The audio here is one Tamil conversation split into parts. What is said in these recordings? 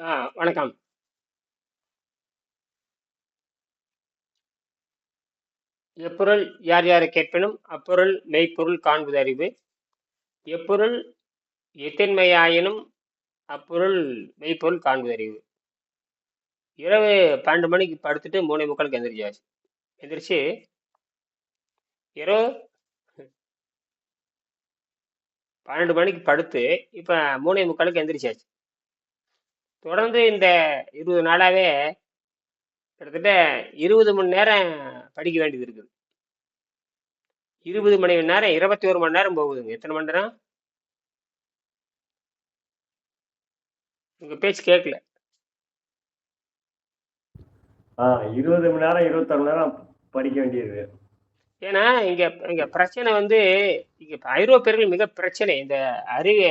ஆ வணக்கம். எப்பொருள் யார் யாரை கேட்பினும் அப்பொருள் மெய்ப்பொருள் காண்பது அறிவு. எப்பொருள் எத்தின்மையாயினும் அப்பொருள் மெய்ப்பொருள் காண்பது அறிவு. இரவு 12 மணிக்கு படுத்துட்டு 3:45க்கு எந்திரிச்சாச்சு. எந்திரிச்சு இரவு 12 மணிக்கு படுத்து, இப்போ மூணே முக்காலுக்கு எந்திரிச்சாச்சு. தொடர்ந்து இந்த 20 நாளாவே கிட்டத்தட்ட 20 மணி நேரம் படிக்க வேண்டியது இருக்குது. 20 மணி நேரம் 21 மணி நேரம் போகுதுங்க. எத்தனை மணி நேரம்? உங்க பேச்சு கேட்கல. 20 மணி நேரம், 21 மணி நேரம் படிக்க வேண்டியது. ஏன்னா, இங்க இங்க பிரச்சனை வந்து இங்க ஐரோப்பியர்கள் மிக பிரச்சனை. இந்த அறிவி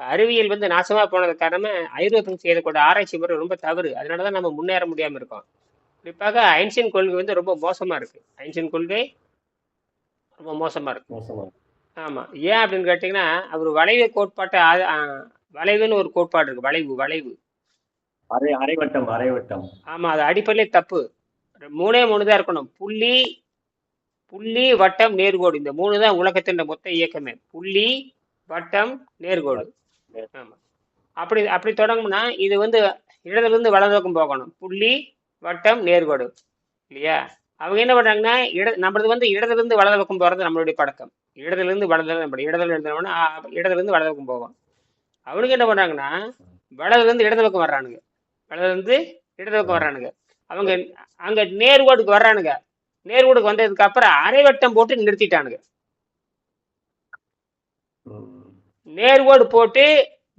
அறிவியல் வந்து நாசமா போனதுக்கு காரணமே ஐரோப்பியர்கள் செய்யக்கூடிய ஆராய்ச்சி முறை ரொம்ப தவறு. அதனால தான் நம்ம முன்னேற முடியாம இருக்கோம். குறிப்பாக ஐன்ஸ்டீன் கொள்கை வந்து ரொம்ப மோசமா இருக்கு. ஐன்ஸ்டீன் கொள்கை ரொம்ப மோசமா இருக்கு. ஆமா. ஏன் அப்படின்னு கேட்டீங்கன்னா, அவரு வளைவு கோட்பாட்ட வளைவுன்னு ஒரு கோட்பாடு இருக்கு. வளைவு வளைவு. அரை அரைவட்டம் அரைவட்டம். ஆமா. அது அடிப்படையிலே தப்பு. 3ஏ 3 தான் இருக்கணும். புள்ளி புள்ளி, வட்டம், நேர்கோடு. இந்த 3 தான் உலகத்தின் மொத்த இயக்கமே. புள்ளி, வட்டம், நேர்கோடு. ஆமா. அப்படி அப்படி தொடங்கும்னா, இது வந்து இடதுலேருந்து வலது பக்கம் போகணும். புள்ளி, வட்டம், நேர்கோடு. இல்லையா? அவங்க என்ன பண்றாங்கன்னா, இட நம்மளது வந்து இடதுலேருந்து வலது பக்கம் போறது நம்மளுடைய பழக்கம். இடதுலேருந்து வலது நம்ம இடதுல எழுதுனோம்னா, இடதுலேருந்து வலது பக்கம் போகும் அவனுங்க என்ன பண்றாங்கன்னா, வலதுலேருந்து இடது பக்கம் வர்றானுங்க. வலதுலேருந்து இடது பக்கம் வர்றானுங்க. அவங்க அங்க நேர்கோடுக்கு வர்றானுங்க. நேர்கோடுக்கு வந்ததுக்கு அப்புறம் அரைவட்டம் போட்டு நிறுத்திட்டானுங்க. நேர்கோடு போட்டு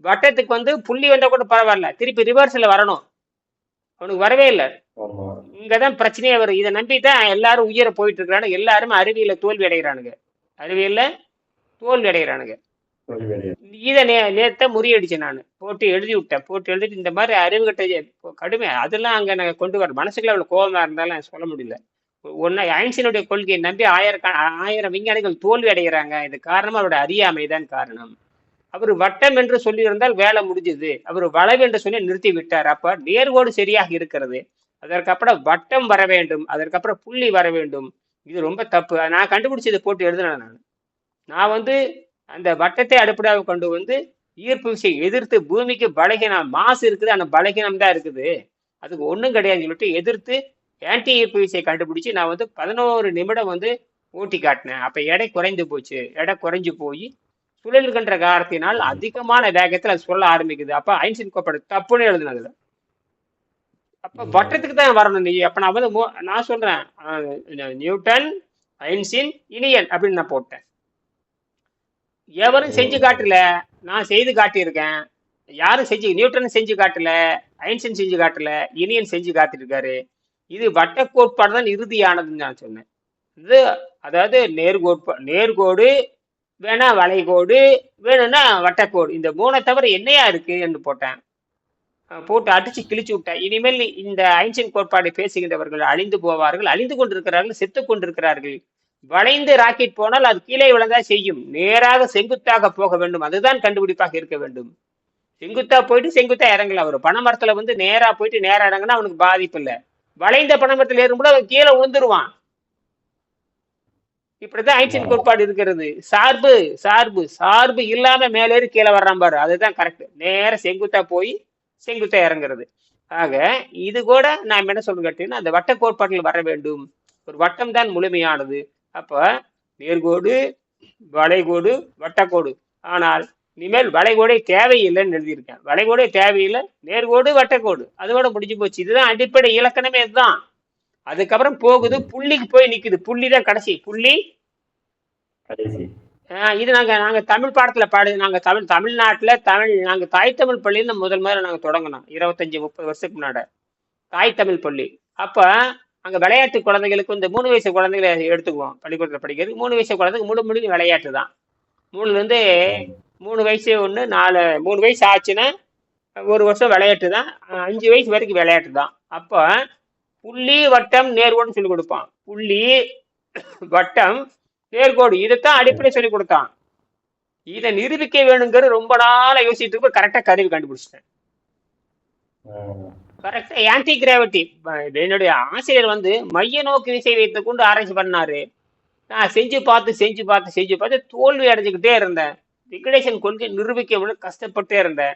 வட்டத்துக்கு வந்து புள்ளி வந்தா கூட பரவாயில்ல. திருப்பி ரிவர்ஸ்ல வரணும். அவனுக்கு வரவே இல்ல. ஆமா. இங்க தான் பிரச்சனையே வருது. இத நம்பி தான் எல்லாரும் உயர போயிட்டு இருக்கானுங்க. எல்லாருமே அறிவியல்ல தோல்வி அடைகிறானுங்க. அறிவியல்ல தோல்வி அடைகிறானுங்க. இத நே நேத்த முறியடிச்சேன் நானு. போட்டு எழுதி விட்டேன். போட்டு எழுதிட்டு இந்த மாதிரி அறிவுகட்ட கடுமை அதெல்லாம் அங்க நான் கொண்டு வர மனசுக்குள்ள அவ்வளவு கோவமா இருந்தாலும் சொல்ல முடியல. ஒண்ணா ஐன்ஸ்டீனுடைய கொள்கையை நம்பி ஆயிரக்க ஆயிரம் விஞ்ஞானிகள் தோல்வி அடைகிறாங்க. இது காரணமா அவருடைய அறியாமை தான் காரணம். அவர் வட்டம் என்று சொல்லியிருந்தால் வேலை முடிஞ்சது. அவர் வளைவு என்று சொல்லி நிறுத்தி விட்டார். அப்ப நேர்கோடு சரியாக இருக்கிறது. அதற்கப்புறம் வட்டம் வர வேண்டும். அதற்கப்புறம் புள்ளி வர வேண்டும். இது ரொம்ப தப்பு. நான் கண்டுபிடிச்சத போட்டு எழுதினேன் நான் நான் வந்து அந்த வட்டத்தை அடிப்படையாக கொண்டு வந்து ஈர்ப்பு விசை எதிர்த்து பூமிக்கு பலகீனம் மாசு இருக்குது. ஆனால் பலகீனம் தான் இருக்குது. அதுக்கு ஒன்றும் கிடையாதுன்னு சொல்லிட்டு எதிர்த்து ஆன்டி ஈர்ப்பு விசையை கண்டுபிடிச்சி நான் வந்து 11 நிமிடம் வந்து ஓட்டி காட்டினேன். அப்போ எடை குறைந்து போச்சு. எடை குறைஞ்சு போய் சுழல்கின்ற காரணத்தினால் அதிகமான வேகத்துல அது சுழல ஆரம்பிக்குது. அப்ப ஐன்ஸ்டீன் கோட்பாடு தப்புன்னு எழுதினேன் அதுல. அப்ப. வட்டத்துக்கு தான் வரணும் நீ. அப்ப நான் வந்து நான் சொல்றேன். நியூட்டன், ஐன்ஸ்டீன், இனியன் அப்படின்னு நான் போட்டேன். எவரும் செஞ்சு காட்டல. நான் செய்து காட்டியிருக்கேன். யாரும் செஞ்சு நியூட்டன் செஞ்சு காட்டல. ஐன்ஸ்டீன் செஞ்சு காட்டல. இனியன் செஞ்சு காட்டியிருக்காரு. இது வட்ட கோட்பாடு தான் இறுதியானதுன்னு நான் சொன்னேன். இது அதாவது நேர்கோட்பா நேர்கோடு, வேணா வளைகோடு, வேணும்னா வட்டக்கோடு. இந்த மூணை தவிர என்னையா இருக்கு என்று போட்டேன். போட்டு அடிச்சு கிழிச்சு விட்டேன். இனிமேல் இந்த ஐன்சின் கோட்பாடை பேசுகின்றவர்கள் அழிந்து போவார்கள். அழிந்து கொண்டிருக்கிறார்கள். செத்து கொண்டிருக்கிறார்கள். வளைந்து ராக்கெட் போனால் அது கீழே விழுந்தா செய்யும். நேராக செங்குத்தாக போக வேண்டும். அதுதான் கண்டுபிடிப்பாக இருக்க வேண்டும். செங்குத்தா போயிட்டு செங்குத்தா இறங்கலாம். அவர் பனைமரத்துல வந்து நேரா போயிட்டு நேரா இறங்குனா அவனுக்கு பாதிப்பு இல்லை வளைந்த பனைமரத்துல ஏறும்போது அவன் கீழே விழுந்துருவான். இப்படிதான் ஐன்ஸ்டீன் கோட்பாடு இருக்கிறது. சார்பு சார்பு சார்பு இல்லாம மேலேறி கீழே வர்றான் பாரு. அதுதான் கரெக்ட். நேர செங்குத்தா போய் செங்குத்தா இறங்குறது. ஆக இது கூட நாம் என்ன சொல்றோம் கேட்டீங்கன்னா, அந்த வட்ட கோட்பாட்டில் வர வேண்டும். ஒரு வட்டம் தான் முழுமையானது. அப்ப நேர்கோடு, வளைகோடு, வட்டக்கோடு. ஆனால் இனிமேல் வளைகோடே தேவையில்லைன்னு எழுதியிருக்கேன். வளைகோடே தேவையில்லை. நேர்கோடு, வட்டக்கோடு. அதோட முடிஞ்சு போச்சு. இதுதான் அடிப்படை இலக்கணமே இதுதான். அதுக்கப்புறம் போகுது. புள்ளிக்கு போய் நிக்குது. புள்ளி தான் கடைசி. புள்ளி இது நாங்க நாங்க தமிழ் பாடத்துல பாடு நாங்க தமிழ் தமிழ்நாட்டுல தமிழ் நாங்க தாய் தமிழ் பள்ளின்னு முதல் முதல்ல நாங்க தொடங்குனோம். 25, 30 வருஷத்துக்கு முன்னாட. தாய் தமிழ் பள்ளி. அப்ப அங்க விளையாட்டு குழந்தைகளுக்கு இந்த 3 வயசு குழந்தைகள எடுத்துக்குவோம். பள்ளிக்கூடத்துல படிக்கிறதுக்கு 3 வயசு குழந்தைக்கு முழு முழு விளையாட்டு தான். 3லேருந்து ம். 3 வயசு ஒண்ணு 4 3 வயசு ஆச்சுன்னா, 1 வருஷம் விளையாட்டு தான். அ 5 வயசு வரைக்கும் விளையாட்டு தான். அப்ப புள்ளி, வட்டம், நேர்கோடுன்னு சொல்லிக் கொடுப்பான். புள்ளி, வட்டம், நேர்கோடு. இதைத்தான் அடிப்படை சொல்லிக் கொடுத்தான். இதை நிரூபிக்க வேணுங்கிறது ரொம்ப நாளா யோசிச்சுட்டு இருக்க கரெக்டா கருவி கண்டுபிடிச்சிட்டேன். கரெக்டா ஆன்டி கிராவிட்டி என்னுடைய ஆசிரியர் வந்து மைய நோக்கு விசை வைத்துக் கொண்டு ஆராய்ச்சி பண்ணாரு நான் செஞ்சு பார்த்து செஞ்சு பார்த்து செஞ்சு பார்த்து தோல்வி அடைஞ்சுக்கிட்டே இருந்தேன் லிக்விடேஷன் கொள்கை நிரூபிக்க கஷ்டப்பட்டே இருந்தேன்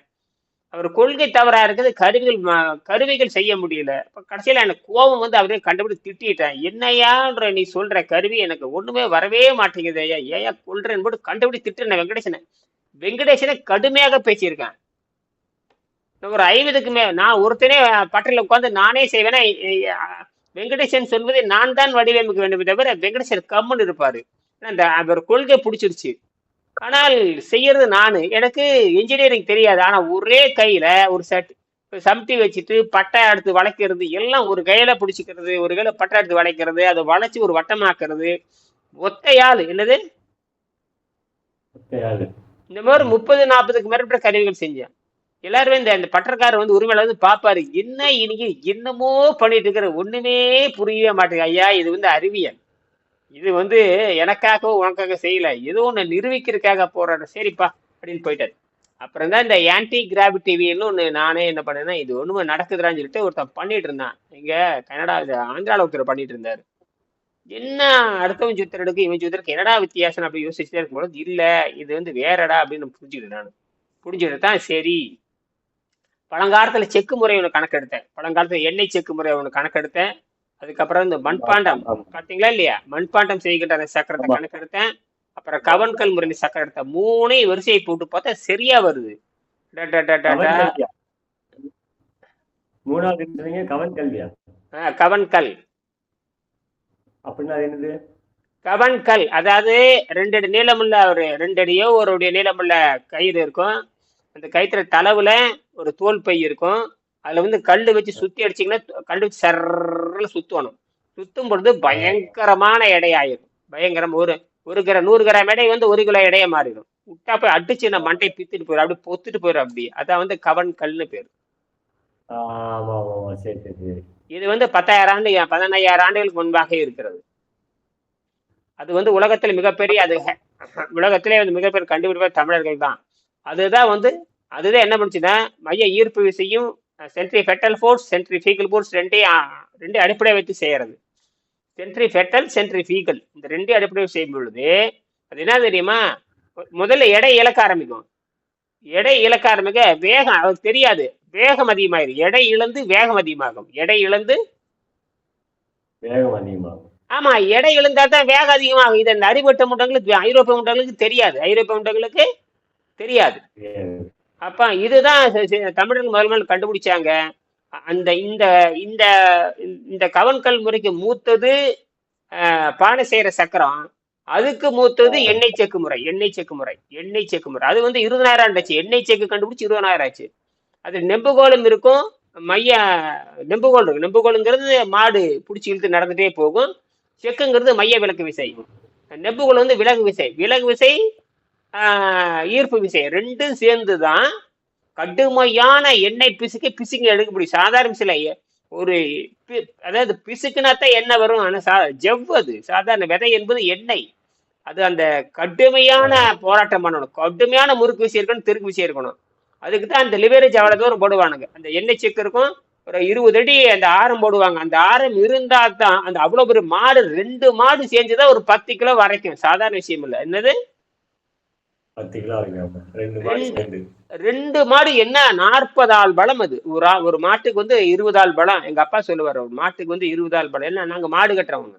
அவர் கொள்கை தவறா இருக்குது கருவிகள் கருவிகள் செய்ய முடியல. இப்போ கடைசியில் எனக்கு கோபம் வந்து அவரே கண்டுபிடிச்சு திட்டிட்டேன் என்னையான்ற நீ சொல்ற கருவி எனக்கு ஒண்ணுமே வரவே மாட்டேங்குது ஐயா. ஏயா கொள்றேன் போட்டு கண்டுபிடி திட்டுறேன் வெங்கடேசனை. வெங்கடேசனை கடுமையாக பேசியிருக்கேன். ஒரு ஐம்பதுக்கு மே நான் ஒருத்தனே பட்டறையில் உட்காந்து நானே செய்வேனா? வெங்கடேசன் சொல்வதை நான் தான் வடிவமைக்க வேண்டுமே தவிர வெங்கடேசன் கம்முன்னு இருப்பாரு. அந்த அவர் கொள்கை பிடிச்சிருச்சு. ஆனால் செய்யறது நானு. எனக்கு இன்ஜினியரிங் தெரியாது. ஆனா ஒரே கையில ஒரு செட் சம்டி வச்சுட்டு பட்டை எடுத்து வளைக்கிறது எல்லாம் ஒரு கையில பிடிச்சிக்கிறது ஒரு கையில பட்டை எடுத்து வளைக்கிறது அதை வளைச்சு ஒரு வட்டமாக்குறது. ஒத்தையாள். என்னது? இந்த மாதிரி முப்பது நாற்பதுக்கு மேற்பட்ட கருவிகள் செஞ்சேன். எல்லாருமே இந்த இந்த பட்டக்காரர் வந்து உரிமையில வந்து பாப்பாரு என்ன இன்னைக்கு என்னமோ பண்ணிட்டு இருக்கிற ஒண்ணுமே புரியவே மாட்டேங்குது. ஐயா இது வந்து அறிவியல். இது வந்து எனக்காக உனக்காக செய்யல. ஏதோ ஒன்று நிரூபிக்கிறதுக்காக போறாரு சரிப்பா அப்படின்னு போயிட்டாரு. அப்புறம் தான் இந்த ஆன்டி கிராவிட்டிவின்னு ஒன்று நானே என்ன பண்ணேன்னா இது ஒன்றுமே நடக்குதுறான்னு சொல்லிட்டு ஒருத்தன் பண்ணிட்டு இருந்தான். இங்கே கனடா இது ஆந்திராவில் ஒருத்தர் பண்ணிட்டு இருந்தார். என்ன அடுத்தவன் சுத்தருக்கு இவன் சுத்தருக்கு என்னடா வித்தியாசம் அப்படி யோசிச்சுட்டே இருக்கும்போது இல்லை இது வந்து வேறடா அப்படின்னு புரிஞ்சுக்கிட்டேன் நான். புரிஞ்சுக்கிட்டு தான் சரி. பழங்காலத்தில் செக்கு முறை ஒன்று கணக்கெடுத்தேன். பழங்காலத்தில் எண்ணெய் செக்கு முறை ஒன்று கணக்கெடுத்தேன். அதுக்கப்புறம் இந்த மண்பாண்டம். ஆமா. பாத்தீங்களா இல்லையா? மண்பாண்டம் செய்கின்ற அந்த சக்கரத்தை. கணக்கெடுத்தேன். அப்புறம் கவன்கல் முறையில் சக்கரம் எடுத்தேன் மூணையும் வரிசையை போட்டு பார்த்தா சரியா வருது. மூணாவது சொன்னீங்க கவன் கல்வியா ஆ, கவன்கல். அப்படின்னா என்னது? கவன்கல். அதாவது ரெண்டு அடி நீளமுள்ள ஒரு ரெண்டு அடியோ ஒரு நீளமுள்ள கயிறு இருக்கும். அந்த கயிற்றுல தளவுல ஒரு தோல் பை இருக்கும். அதுல வந்து கல்லு வச்சு சுத்தி அடிச்சீங்கன்னா கல்லு வச்சு சர்ல சுத்தணும். சுத்தும் பொழுது பயங்கரமான எடை ஆயிரும் பயங்கரம் ஒரு ஒரு கிராம் நூறு கிராம் எடை வந்து ஒரு கிலோ எடையா மாறிடும். விட்டா போய் அடிச்சு நம்ம மண்டை பித்துட்டு போயிடும் அப்படியே பொத்துட்டு போயிடும் அப்படி அதான் வந்து கவன் கல்னு பேர். இது வந்து பத்தாயிரம் ஆண்டு பதினையாயிரம் ஆண்டுகளுக்கு முன்பாக இருக்கிறது. அது வந்து உலகத்தில் மிகப்பெரிய அது உலகத்திலே வந்து மிகப்பெரிய கண்டுபிடிப்பார் தமிழர்கள் தான். அதுதான் வந்து அதுதான் என்ன பண்ணுச்சுன்னா மைய ஈர்ப்பு விசையும் centrifugal force centrifugal force ரெண்டையும் ஆ, ரெண்டு அடிப்படை வைத்து செய்யறது. சென்ட்ரி ஃபெட்டல் சென்ட்ரி ஃபீகல் இந்த ரெண்டு அடிப்படை செய்யும் பொழுது அது என்ன தெரியுமா? முதல்ல எடை இழக்க ஆரம்பிக்கும். எடை இழக்க ஆரம்பிக்க வேகம் அவருக்கு தெரியாது. வேகம் அதிகமாயிரும். எடை இழந்து வேகம் அதிகமாகும். எடை இழந்து வேகம் அதிகமாகும். ஆமா எடை இழந்தா தான் வேகம் அதிகமாகும். இது இந்த அடிபட்ட முட்டங்களுக்கு ஐரோப்பிய முட்டங்களுக்கு தெரியாது. ஐரோப்பிய முட்டங்களுக்கு தெரியாது. அப்ப இதுதான் தமிழர்கள் முதல் முதல்ல கண்டுபிடிச்சாங்க. அந்த இந்த இந்த இந்த கவன்கல் முறைக்கு மூத்தது பானை செய்யற சக்கரம். அதுக்கு மூத்தது எண்ணெய் செக்கு முறை எண்ணெய் செக்கு முறை எண்ணெய் செக்கு முறை. அது வந்து இருபதாயிரம் ஆண்டுச்சு எண்ணெய் செக்கு கண்டுபிடிச்சு இருபதாயிரம் ஆச்சு. அது நெம்புகோலும் இருக்கும் மைய நெம்புகோல் இருக்கு நெம்புகோலுங்கிறது மாடு பிடிச்சி இழுத்து நடந்துட்டே போகும். செக்குங்கிறது மைய விலக்கு விசை. நெம்புகோல் வந்து விலகு விசை. விலகு விசை ஈர்ப்பு விசை ரெண்டும் சேர்ந்து தான் கடுமையான எண்ணெய் பிசுக்கு பிசுக்கு எடுக்க முடியும். சாதாரண சில ஒரு அதாவது பிசுக்குனா தான் எண்ணெய் வரும். ஆனால் சா ஜவ் அது. சாதாரண விதை என்பது எண்ணெய். அது அந்த கடுமையான போராட்டம் பண்ணணும். கடுமையான முறுக்கு விசை இருக்கணும் திருக்கு விசை இருக்கணும். அதுக்கு தான் அந்த லிவரேஜ் அவ்வளோ தூரம் போடுவானுங்க. அந்த எண்ணெய் செக்கு இருக்கும். ஒரு இருபது அடி அந்த ஆரம் போடுவாங்க. அந்த ஆரம் இருந்தா தான் அந்த அவ்வளோ பெரிய மாடு ரெண்டு மாடு சேர்ந்துதான் ஒரு பத்து கிலோ வரைக்கும். சாதாரண விஷயம் இல்லை. என்னது? பத்து கிலோ. ரெண்டு மாடு ரெண்டு. சேர்ந்து. ரெண்டு மாடு என்ன? நாற்பது ஆள் பலம் அது. ஒரு ஒரு மாட்டுக்கு வந்து இருபது ஆள் பலம் எங்க அப்பா சொல்லுவார் ஒரு மாட்டுக்கு வந்து இருபது ஆள் பலம் என்ன நாங்க மாடு கட்டுறவங்க.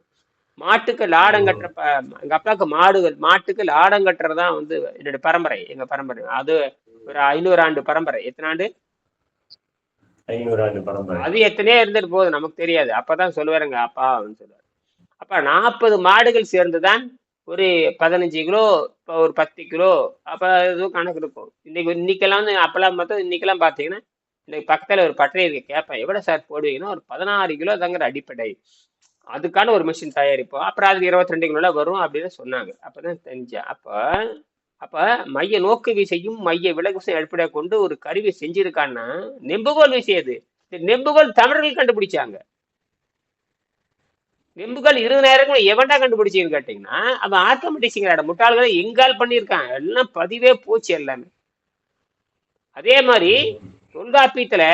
மாட்டுக்கு லாடம் கட்டுற ப- எங்க அப்பாவுக்கு மாடுகள் மாட்டுக்கு லாடம் கட்டுறதுதான் வந்து என்னுடைய பரம்பரை எங்க பரம்பரை. அது ஒரு ஐநூறு ஆண்டு பரம்பரை. எத்தனை ஆண்டு? ஐநூறு ஆண்டு பரம்பரை. அது எத்தனையோ இருந்துட்டு போகுது நமக்கு தெரியாது. அப்பதான் சொல்லுவாருங்க அப்பா அப்படின்னு சொல்லுவாரு. அப்ப நாற்பது மாடுகள் சேர்ந்துதான் ஒரு பதினஞ்சு கிலோ இப்போ ஒரு பத்து கிலோ அப்போ எதுவும் கணக்கு இருக்கும். இன்னைக்கு இன்னைக்கெல்லாம் வந்து அப்பெல்லாம் பார்த்தா இன்னைக்கெல்லாம் பார்த்தீங்கன்னா இன்னைக்கு பக்கத்தில் ஒரு பட்டறை இருக்கு. கேட்பேன் எவ்வளோ சார் போடுவீங்கன்னா ஒரு பதினாறு கிலோ தாங்கிற அடிப்படை. அதுக்கான ஒரு மிஷின் தயாரிப்போம். அப்புறம் அது இருபத்தி ரெண்டு கிலோல வரும் அப்படின்னு சொன்னாங்க. அப்பதான் தெரிஞ்சேன் அப்போ அப்போ மைய நோக்கு விசையும் மைய விலகு விசையும் அடிப்படையாக கொண்டு ஒரு கருவி செஞ்சிருக்கான்னா நெம்புகோல் விசை அது. நெம்புகோல் தமிழர்கள் கண்டுபிடிச்சாங்க. வெம்புகள் இரு நேரங்களும் எவன்டா கண்டுபிடிச்சின்னு கேட்டீங்கன்னா அவன் ஆர்கமெட்டிக்ஸுங்கிற முட்டாள்களை எங்கால் பண்ணியிருக்கான்? எல்லாம் பதிவே போச்சு எல்லாமே. அதே மாதிரி தொல்காப்பியத்துல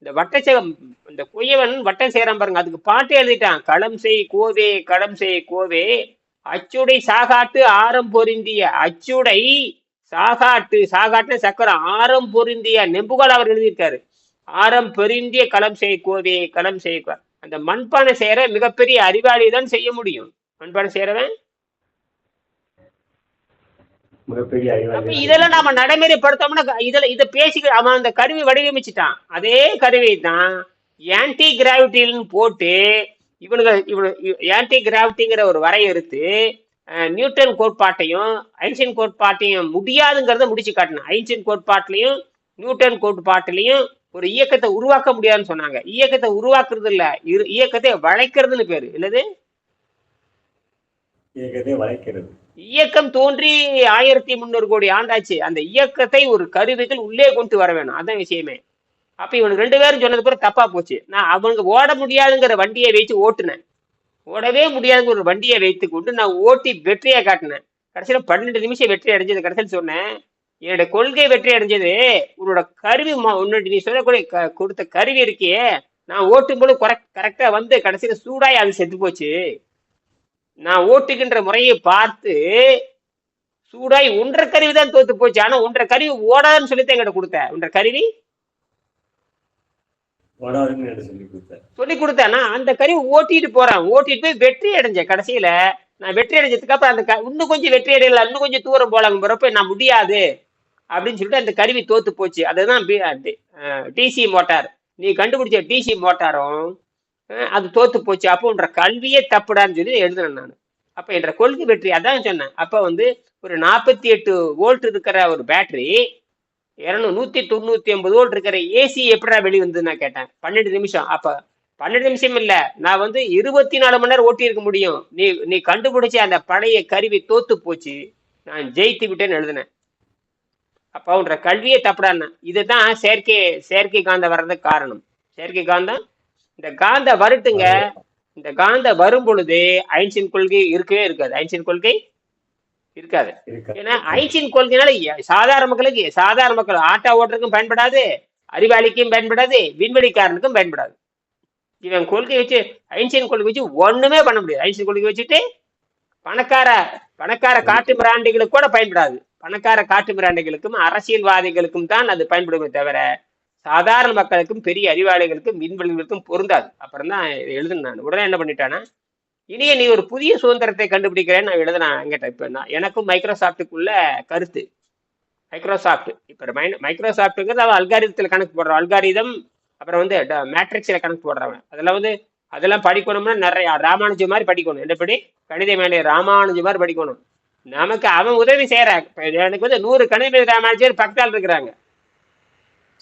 இந்த வட்டச்சகம் இந்த குயவன் வட்டம் செய்யறான் பாருங்க அதுக்கு பாட்டு எழுதிட்டான். களம் செய் கோவே களம் செய் கோவே. அச்சுடை சாகாட்டு ஆரம் பொருந்திய அச்சுடை சாகாட்டு சாகாட்டு சக்கரம் ஆரம் பொருந்திய நெம்புகால் அவர் எழுதியிருக்காரு. ஆரம் பொருந்திய களம் செய் கோவே களம் செய்வார் அந்த மண்பானை செய்யற மிகப்பெரிய அறிவாளி தான் செய்ய முடியும். மண்பானை செய்யறவன் இதெல்லாம் நாம நடைமுறைப்படுத்தோம்னா இதுல இத பேசி அவன் அந்த கருவி வடிவமைச்சிட்டான். அதே கருவி தான் ஆன்டி கிராவிட்டின்னு போட்டு இவனுங்க இவனு ஆன்டி கிராவிட்டிங்கிற ஒரு வரையறுத்து அஹ், நியூட்டன் கோட்பாட்டையும் ஐன்ஸ்டீன் கோட்பாட்டையும் முடியாதுங்கிறத முடிச்சு காட்டினான் ஐன்ஸ்டீன் கோட்பாட்டிலையும் நியூட்டன் கோட்பாட்டிலையும் ஒரு இயக்கத்தை உருவாக்க முடியாதுன்னு சொன்னாங்க. இயக்கத்தை உருவாக்குறது இல்ல இயக்கத்தை வளைக்கிறதுன்னு பேரு. இல்லது இயக்கம் தோன்றி ஆயிரத்தி முந்நூறு கோடி ஆண்டாச்சு. அந்த இயக்கத்தை ஒரு கருவிகள் உள்ளே கொண்டு வர வேணும். அதான் விஷயமே. அப்ப இவனுக்கு ரெண்டு பேரும் சொன்னது பிறகு தப்பா போச்சு. நான் அவனுக்கு ஓட முடியாதுங்கிற வண்டியை வச்சு ஓட்டுனேன். ஓடவே முடியாதுங்கிற ஒரு வண்டியை வைத்து கொண்டு நான் ஓட்டி வெற்றியை காட்டினேன். கடைசியில பன்னெண்டு நிமிஷம் வெற்றி அடைஞ்சது. கடைசியில் சொன்னேன் என்னோட கொள்கை வெற்றி அடைஞ்சது. உன்னோட கருவி உன்னோட நீ சொல்லக்கூடிய கொடுத்த கருவி இருக்கே நான் ஓட்டும் போது கரெக்டா வந்து கடைசியில சூடாய் அது செத்து போச்சு. நான் ஓட்டுகின்ற முறையை பார்த்து சூடாய் ஒன்றரை கருவி தான் தோத்து போச்சு. ஆனா ஒன்றரை கருவி ஓடாதுன்னு சொல்லித்தான் என்கிட்ட கொடுத்த. ஒன்றரை கருவி? சொல்லி சொல்லி கொடுத்தேன் நான் அந்த கருவி ஓட்டிட்டு போறேன். ஓட்டிட்டு போய் வெற்றி அடைஞ்சேன் கடைசியில. நான் வெற்றி அடைஞ்சதுக்கு அப்புறம் அந்த இன்னும் கொஞ்சம் வெற்றி அடையல. இன்னும் கொஞ்சம் தூரம் போலாங்க போறப்ப நான் முடியாது. அப்படின்னு சொல்லிட்டு அந்த கருவி தோத்து போச்சு. அதுதான் டிசி மோட்டார் நீ கண்டுபிடிச்ச டிசி மோட்டாரும் அது தோத்து போச்சு. அப்போ உன்ற கல்வியே தப்புடான்னு சொல்லி எழுதுனேன் நான். அப்போ என்ற கொள்கை பேட்டரி அதான் சொன்னேன். அப்போ வந்து ஒரு நாற்பத்தி எட்டு வோல்ட் இருக்கிற ஒரு பேட்டரி இருநூறு நூற்றி தொண்ணூற்றி ஐம்பது வோல்ட் இருக்கிற ஏசி எப்படிடா வெளிவந்து நான் கேட்டேன். பன்னெண்டு நிமிஷம். அப்போ பன்னெண்டு நிமிஷம் இல்லை. நான் வந்து இருபத்தி நாலு மணி நேரம் ஓட்டி இருக்க முடியும். நீ நீ கண்டுபிடிச்ச அந்த பழைய கருவி தோத்து போச்சு. நான் ஜெயித்து விட்டேன்னு எழுதினேன். அப்ப அவன்ற கல்வியே தப்புடான்னு. இதுதான் செயற்கை செயற்கை காந்தம் வர்றதுக்கு காரணம். செயற்கை காந்தம் இந்த காந்த வருட்டுங்க இந்த காந்த வரும் பொழுது ஐன்ஸ்டீன் கொள்கை இருக்கவே இருக்காது. ஐன்ஸ்டீன் கொள்கை இருக்காது. இருக்கா ஏன்னா ஐன்ஸ்டீன் கொள்கைனால சாதாரண மக்களுக்கு சாதாரண மக்கள் ஆட்டோ ஓட்டுறதுக்கும் பயன்படாது அறிவாளிக்கும் பயன்படாது விண்வெளிக்காரனுக்கும் பயன்படாது. இவன் கொள்கை வச்சு ஐன்ஸ்டீன் கொள்கை வச்சு ஒண்ணுமே பண்ண முடியாது. ஐன்ஸ்டீன் கொள்கை வச்சுட்டு பணக்கார பணக்கார காட்டு மிராண்டிகளுக்கு கூட பயன்படாது. பணக்கார காட்டு மிராண்டிகளுக்கும் அரசியல்வாதிகளுக்கும் தான் அது பயன்படுமே தவிர சாதாரண மக்களுக்கும் பெரிய அறிவாளிகளுக்கும் விண்வெளிகளுக்கும் பொருந்தாது. அப்புறம் தான் எழுதுனேன் நான். உடனே என்ன பண்ணிட்டானா இனிய நீ ஒரு புதிய சுதந்திரத்தை கண்டுபிடிக்கிறேன்னு நான் எழுதினேன் என்கிட்ட இப்போ நான் எனக்கும் மைக்ரோசாஃப்ட்டுக்குள்ள கருத்து. மைக்ரோசாஃப்ட். இப்போ மை மைக்ரோசாஃப்ட்டுங்கிறது அவன் அல்காரிதத்தில் கணக்கு போடுறான். அல்காரிதம் அப்புறம் வந்து மேட்ரிக்ஸில் கணக்கு போடுறவன். அதெல்லாம் வந்து அதெல்லாம் படிக்கணும்னா நிறைய ராமானுஜம் மாதிரி படிக்கணும். என்னப்படி? கணித மேலே ராமானுஜம் மாதிரி படிக்கணும். நமக்கு அவன் உதவி செய்யறான் எனக்கு வந்து நூறு கணித ராமானுஜர் பக்கத்தால் இருக்கிறாங்க.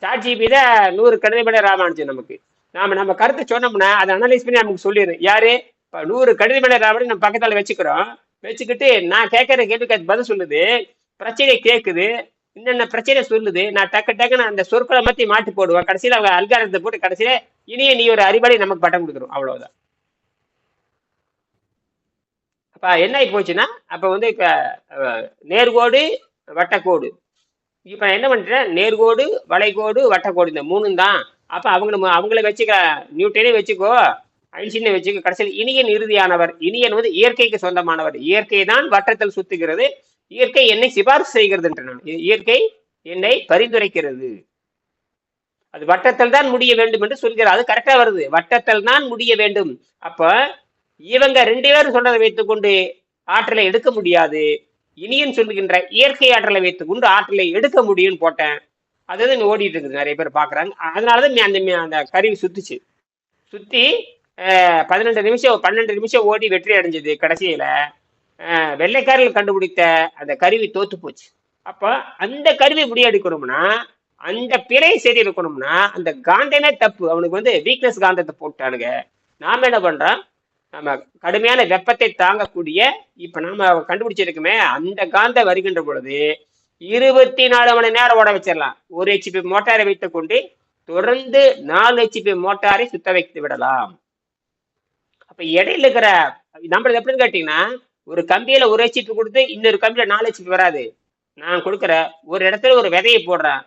சாட் ஜிபி தான் நூறு கணித ராமானுஜர் ராமானுஜன் நமக்கு. நாம நம்ம கருத்தை சொன்னோம்னா அதை அனலைஸ் பண்ணி நமக்கு சொல்லிடுறேன் யாரு? இப்போ நூறு கணித மேலே நம்ம பக்கத்தால வச்சுக்கிறோம். வச்சுக்கிட்டு நான் கேட்கற கேள்விக்கு அது பதில் சொல்லுது. பிரச்சனை கேட்குது என்னென்ன பிரச்சனை சொல்லுது. நான் டக்கு டக்குன்னு அந்த சொற்களை மாற்றி மாட்டி போடுவேன். கடைசியில் அவங்க அல்காரத்தை போட்டு கடைசியில இனிய நீ ஒரு அறிவாளி நமக்கு பட்டம் கொடுத்துரும். அவ்வளோதான் அப்ப என்ன ஆகி போச்சுன்னா அப்ப வந்து இப்ப நேர்கோடு வட்டக்கோடு. இப்ப என்ன பண்ணிட்டேன் நேர்கோடு வளைகோடு வட்டக்கோடு இந்த மூணும் தான். அப்ப அவங்கள அவங்கள வச்சுக்க நியூட்டனே வச்சுக்கோ ஐன்ஸ்டீனை வச்சுக்கோ கடைசியில் இனியன் இறுதியானவர். இனியன் வந்து இயற்கைக்கு சொந்தமானவர். இயற்கை தான் வட்டத்தில் சுத்துகிறது. இயற்கை என்னை சிபாரிசு செய்கிறது என்று நான். இயற்கை என்னை பரிந்துரைக்கிறது. அது வட்டத்தில் தான் முடிய வேண்டும் என்று சொல்கிறார். அது கரெக்டா வருது. வட்டத்தில் தான் முடிய வேண்டும். அப்ப இவங்க ரெண்டு பேரும் சொன்னதை வைத்துக்கொண்டு ஆற்றலை எடுக்க முடியாது. இனியன் சொல்லுகின்ற இயற்கை ஆற்றலை வைத்துக்கொண்டு ஆற்றலை எடுக்க முடியும்னு போட்டேன். அது வந்து ஓடிட்டு இருக்குது. நிறைய பேர் பாக்குறாங்க அதனாலதான் அந்த அந்த கருவி சுத்துச்சு. சுத்தி பதினெண்டு நிமிஷம் பன்னெண்டு நிமிஷம் ஓடி வெற்றி அடைஞ்சது கடைசியில. வெள்ளைக்காரர்கள் கண்டுபிடித்த அந்த கருவி தோத்து போச்சு. அப்ப அந்த கருவி முடியெடுக்கணும்னா அந்த பிழை சரி இருக்கணும்னா அந்த காந்தமே தப்பு. அவனுக்கு வந்து வீக்னஸ் காந்தத்தை போட்டானுங்க. நாம என்ன பண்றோம்? நம்ம கடுமையான வெப்பத்தை தாங்கக்கூடிய இப்ப நாம கண்டுபிடிச்சிருக்குமே அந்த காந்த வருகின்ற பொழுது இருபத்தி நாலு மணி நேரம் ஓட வச்சிடலாம். ஒரு ஹெச்பி மோட்டாரை வைத்துக் கொண்டு தொடர்ந்து நாலு ஹெச்பி மோட்டாரை சுத்த வைத்து விடலாம். அப்ப இடையில இருக்கிற நம்மளது எப்படின்னு கேட்டீங்கன்னா ஒரு கம்பியில ஒரு ஹெச்பி கொடுத்து இன்னொரு கம்பியில நாலு ஹெச்பி வராது. நான் கொடுக்குற ஒரு இடத்துல ஒரு விதையை போடுறேன்.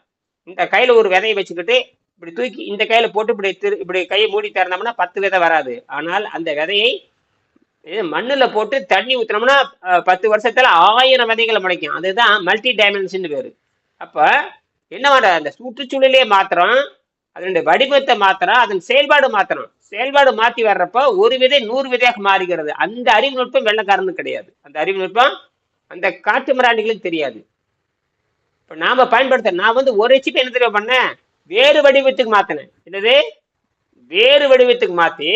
இந்த கையில ஒரு விதையை வச்சுக்கிட்டு இப்படி தூக்கி இந்த கையில போட்டு இப்படி திரு இப்படி கையை மூடி திறந்தோம்னா பத்து விதை வராது. ஆனால் அந்த விதையை மண்ணுல போட்டு தண்ணி ஊத்தினோம்னா பத்து வருஷத்துல ஆயிரம் விதைகளை முளைக்கும். அதுதான் மல்டி டைமென்ஷன் பேரு. அப்ப என்ன பண்ற அந்த சுற்றுச்சூழலே மாத்திரம் அதனுடைய வடிவத்தை மாத்திரம் அதன் செயல்பாடு மாத்திரம். செயல்பாடு மாத்தி வர்றப்ப ஒரு விதை நூறு விதையாக மாறுகிறது. அந்த அறிவு நுட்பம் வெள்ளக்காரனுக்கு கிடையாது. அந்த அறிவு நுட்பம் அந்த காட்டு மிராண்டிகளுக்கு தெரியாது. இப்ப நாம பயன்படுத்த நான் வந்து ஒரு ஹெச்பி என்ன தெரியும் பண்ணேன்? வேறு வடிவத்துக்கு மாத்தினேன். என்னது? வேறு வடிவத்துக்கு மாத்தி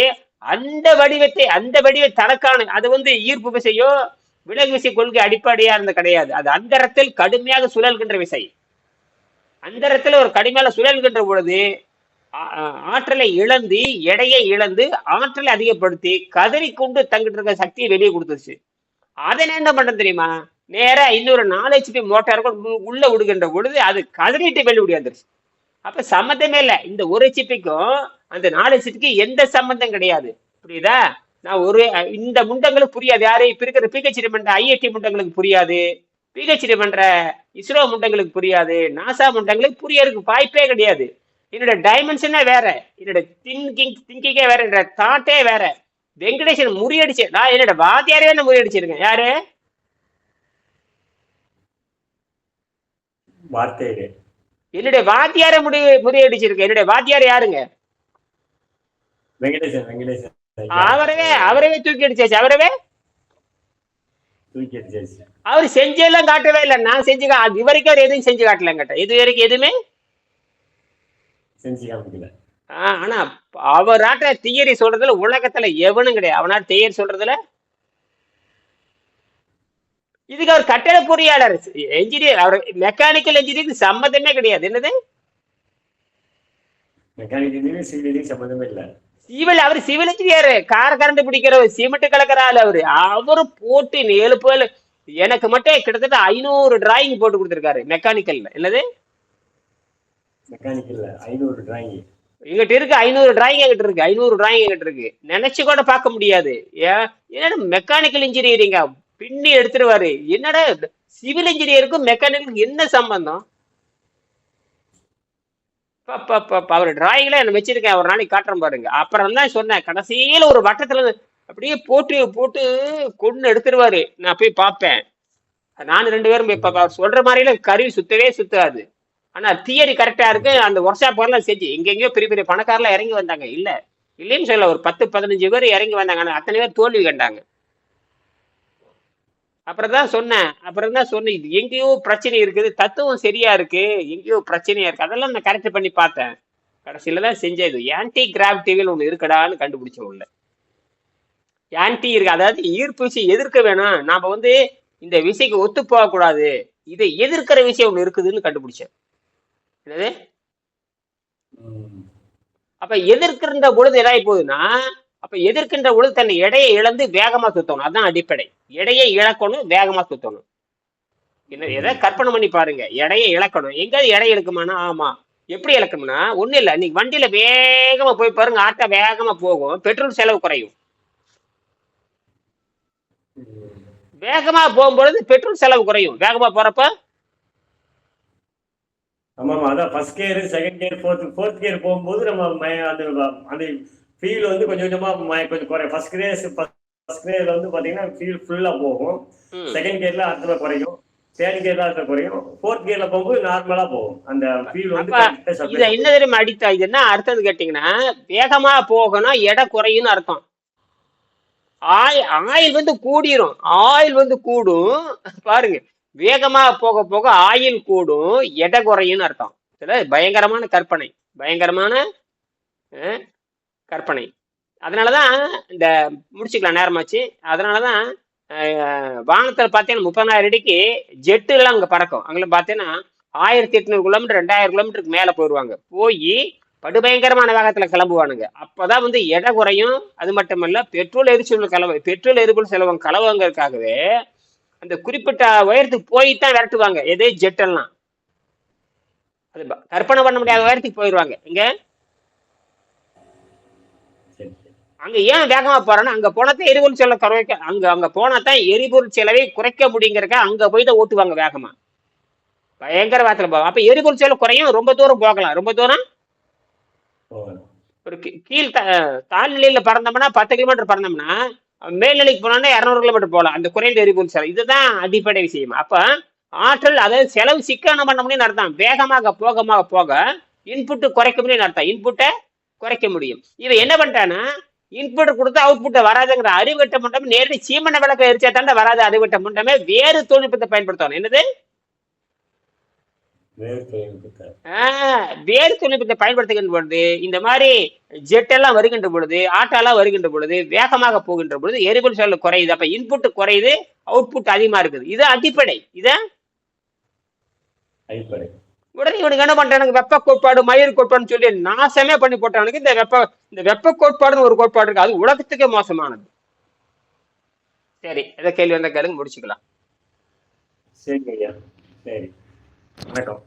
அந்த வடிவத்தை அந்த வடிவ தனக்கான அது வந்து ஈர்ப்பு விசையோ விலகு விசை கொள்கை அடிப்படையா இருந்த கிடையாது. அது அந்தரத்தில் கடுமையாக சுழல்கின்ற விசை. அந்தரத்தில் ஒரு கடுமையான சுழல்கின்ற பொழுது ஆற்றலை இழந்து எடையை இழந்து ஆற்றலை அதிகப்படுத்தி கதறி கொண்டு தங்கிட்டு இருக்க சக்தியை வெளியே கொடுத்துருச்சு. அதை என்ன பண்றேன் தெரியுமா? நேரா இன்னொரு நாலு ஹெச்பி மோட்டார் உள்ள விடுகின்ற பொழுது அது கதறிட்டு வெளியே விடியாந்துருச்சு அப்ப சம்மந்தமே இல்லை. இந்த ஒரு சிப்பிக்கும் அந்த நாலு ஹெச்பிக்கு எந்த சம்பந்தம் கிடையாது. புரியுதா? நான் ஒரு இந்த முண்டங்களுக்கு புரியாது. யாரு இப்ப இருக்கிற பிஹெச்டி பண்ற ஐஐடி முண்டங்களுக்கு புரியாது. பிஹெச்டி பண்ற இஸ்ரோ முண்டங்களுக்கு புரியாது. நாசா முண்டங்களுக்கு புரியறதுக்கு வாய்ப்பே கிடையாது. என்னோட டைமென்ஷனே வேற. என்னோட திங்கிங் திங்கிங்கே வேற. என்னோட தாட்டே வேற. வெங்கடேஷன் முறியடிச்சு நான் என்னோட வாத்தியாரே நான் முறியடிச்சிருக்கேன். யாரு? வார்த்தையிலே. என்னுடைய வாத்தியாரை முடி முறியடிச்சிருக்கேன் என்னுடைய வாத்தியார் யாருங்க? அவரவே அவரவே தூக்கி அடிச்சாச்சு. அவரவே? அவர் செஞ்செல்லாம் காட்டவே இல்லை. நான் செஞ்சு இது வரைக்கும் அவர் எதுவும் செஞ்சு காட்டலங்கிட்ட இது வரைக்கும் எதுவுமே? ஆனா அவராட்ட தியரி சொல்றதுல உலகத்துல எவனும் கிடையாது. அவனாட்ட தியரி சொல்றதுல இதுக்கு அவர் கட்டட பொறியாளர். என்ஜினியர் அவர் மெக்கானிக்கல் இன்ஜினியரிங் சம்மந்தமே கிடையாது. என்னது? சிவில் அவர் சிவில் இன்ஜினியர் கார் கரண்ட் பிடிக்கிறவர் சிமெண்ட் கலக்கிற ஆள் அவரு. அவரு போட்டு ஏழு பேர் எனக்கு மட்டும் கிட்டத்தட்ட ஐநூறு டிராயிங் போட்டு கொடுத்துருக்காரு மெக்கானிக்கல்ல என்னது? எங்கிட்ட இருக்கு ஐநூறு டிராயிங் எங்கிட்ட இருக்கு? ஐநூறு டிராயிங் எங்கிட்ட இருக்கு? நினைச்சு கூட பார்க்க முடியாது. ஏன் என்னடா மெக்கானிக்கல் இன்ஜினியரிங்கா பின்னி எடுத்துருவாரு. என்னடா சிவில் இன்ஜினியருக்கும் மெக்கானிக்கலுக்கும் என்ன சம்பந்தம்? அவர் டிராயிங்ல என்ன வச்சிருக்கேன். ஒரு நாளைக்கு காட்டுறேன் பாருங்க. அப்புறம் தான் சொன்னேன். கடைசியில ஒரு வட்டத்துல அப்படியே போட்டு போட்டு கொண்டு எடுத்துருவாரு. நான் போய் பார்ப்பேன். நானும் ரெண்டு பேரும் போய் பார்ப்பேன். அவர் சொல்ற மாதிரிலாம் கருவி சுத்தவே சுத்தாது. ஆனா தியரி கரெக்டா இருக்கு. அந்த ஒர்க் ஷாப் எல்லாம் செஞ்சு எங்கெங்கயோ பெரிய பெரிய பணக்காரலாம் இறங்கி வந்தாங்க. இல்ல. இல்லைன்னு சொல்ல ஒரு பத்து பதினஞ்சு பேர் இறங்கி வந்தாங்க. ஆனா அத்தனை பேர் தோல்வி கண்டாங்க. அப்புறம் தான் சொன்னேன். அப்புறம் தான் சொன்னேன் இது எங்கேயோ பிரச்சனை இருக்குது தத்துவம் சரியா இருக்கு எங்கேயோ பிரச்சனையா இருக்கு. அதெல்லாம் நான் கரெக்ட் பண்ணி பார்த்தேன். கடைசியில தான் செஞ்சது ஆன்டி கிராவிட்டிவில் ஒன்று இருக்குடான்னு கண்டுபிடிச்ச உள்ள. ஆன்டி இருக்கு. அதாவது ஈர்ப்பு விசை எதிர்க்க வேணும். நாம வந்து இந்த விசைக்கு ஒத்து போக கூடாது இதை எதிர்க்கிற விஷயம் ஒன்று இருக்குதுன்னு கண்டுபிடிச்சேன். என்னது? அப்ப எதிர்க்கின்ற பொழுது எதாயி போகுதுன்னா அப்ப எதிர்க்கின்ற பொழுது தன் எடையை இழந்து வேகமா சுத்தணும். அதான் அடிப்படை. எடையை இழக்கணும் வேகமா சுத்தணும். என்ன எதை கற்பனை பண்ணி பாருங்க. எடையை இழக்கணும். எங்கேயாவது எடை இழக்குமானா? ஆமா. எப்படி இழக்கணும்னா ஒண்ணும் இல்ல. நீங்க வண்டியில வேகமா போய் பாருங்க ஆட்டோ வேகமா போகும். பெட்ரோல் செலவு குறையும். வேகமா போகும்பொழுது பெட்ரோல் செலவு குறையும். வேகமா போறப்ப? ஆமா ஆமா அதான் first gear second gear fourth fourth gear போகும்போது நம்ம அந்த அந்த ஃபீல் வந்து கொஞ்சம் கொஞ்சமா கொஞ்சம் குறையும். ஃபர்ஸ்ட் கியர் ஃபர்ஸ்ட் கியர்ல வந்து பாத்தீங்கன்னா ஃபீல் ஃபுல்லா போகும். செகண்ட் கியர்ல அடுத்த குறையும். தேர்ட் கியர்ல அடுத்த குறையும். ஃபோர்த் கியர்ல போகும்போது நார்மலா போகும். அந்த ஃபீல் வந்து இத என்ன தெரியுமா அடித்தா இது என்ன அர்த்தம் கேட்டீங்கன்னா வேகமா போகணும் எடை குறையும்னு அர்த்தம். ஆயில் ஆயில் வந்து கூடிரும். ஆயில் வந்து கூடும். பாருங்க. வேகமா போக போக ஆயில் கூடும் எடை குறையும்னு அர்த்தம். பயங்கரமான கற்பனை. பயங்கரமான கற்பனை. அதனால தான் இந்த முடிச்சுக்கலாம் நேரமாச்சு அதனால தான் வானத்தில் பார்த்தீங்கன்னா முப்பதாயிரம் அடிக்கு ஜெட்டுலாம் அங்கே பறக்கும். அங்கே பார்த்தீங்கன்னா ஆயிரத்தி எட்நூறு கிலோமீட்டர் ரெண்டாயிரம் கிலோமீட்டருக்கு மேலே போயிடுவாங்க. போய் படுபயங்கரமான வேகத்தில் கிளம்புவானுங்க. அப்பதான் வந்து எடை குறையும். அது மட்டுமல்ல பெட்ரோல் எரிச்சல் கலவை பெட்ரோல் எரிபொருள் செலவம் கலவங்கிறதுக்காகவே அந்த குறிப்பிட்ட உயரத்துக்கு போய் தான் விரட்டுவாங்க. எதே ஜெட்டெல்லாம். அது கற்பனை பண்ண முடியாத உயரத்துக்கு போயிடுவாங்க. இங்கே அங்க ஏன் வேகமா போறேன்னா அங்க போனாதான் எரிபொருள் செலவு குறைக்க அங்க அங்க போனாதான் எரிபொருள் செலவை குறைக்க முடியுங்கிறக்க அங்க போய் தான் ஓட்டுவாங்க வேகமா. பயங்கர போவாங்க. அப்ப எரிபொருள் செலவு குறையும் ரொம்ப தூரம் போகலாம். ரொம்ப தூரம்? ஒரு கீழ் த- தாழ்நிலையில பறந்தோம்னா பத்து கிலோமீட்டர் பறந்தோம்னா மேல்நிலைக்கு போனோம்னா இரநூறு கிலோமீட்டர் போகலாம். அந்த குறைந்த எரிபொருள் செலவு. இதுதான் அடிப்படை விஷயம். அப்ப ஆற்றல் அதாவது செலவு சிக்கனம் பண்ண முடியும்னு அர்த்தம். வேகமாக போகமாக போக இன்புட் குறைக்க முடியும்னு அர்த்தம். இன்புட்டை குறைக்க முடியும். இவன் என்ன பண்ணிட்டான்னா இன்புட் கொடுத்து அவுட்புட்டை வராதுங்கிற அறிவுகட்ட முண்டமே நேரடி சீமன விளக்க எரிச்சா தாண்டா வராது அறிவுகட்ட முண்டமே வேறு தொழில்நுட்பத்தை பயன்படுத்தணும். என்னது? வேறு தொழில்நுட்பத்தை. பயன்படுத்துகின்ற பொழுது இந்த மாதிரி ஜெட் எல்லாம் வருகின்ற பொழுது ஆட்டோலாம் வருகின்ற பொழுது வேகமாக போகின்ற பொழுது எரிபொருள் செலவு குறையுது. அப்ப இன்புட் குறையுது அவுட்புட் அதிகமா இருக்குது. இது அடிப்படை. இத? அடிப்படை. உடனே இவனுக்கு என்ன பண்றானுங்க? வெப்ப கோட்பாடு மயிர் கோட்பாடுன்னு சொல்லி நாசமே பண்ணி போட்டானுங்க. இந்த வெப்ப இந்த வெப்ப கோட்பாடுன்னு ஒரு கோட்பாடு இருக்கு. அது உலகத்துக்கே மோசமானது. சரி எதை கேள்வி வந்த கேளுங்க முடிச்சுக்கலாம். சரிங்க ஐயா. சரி. வணக்கம்.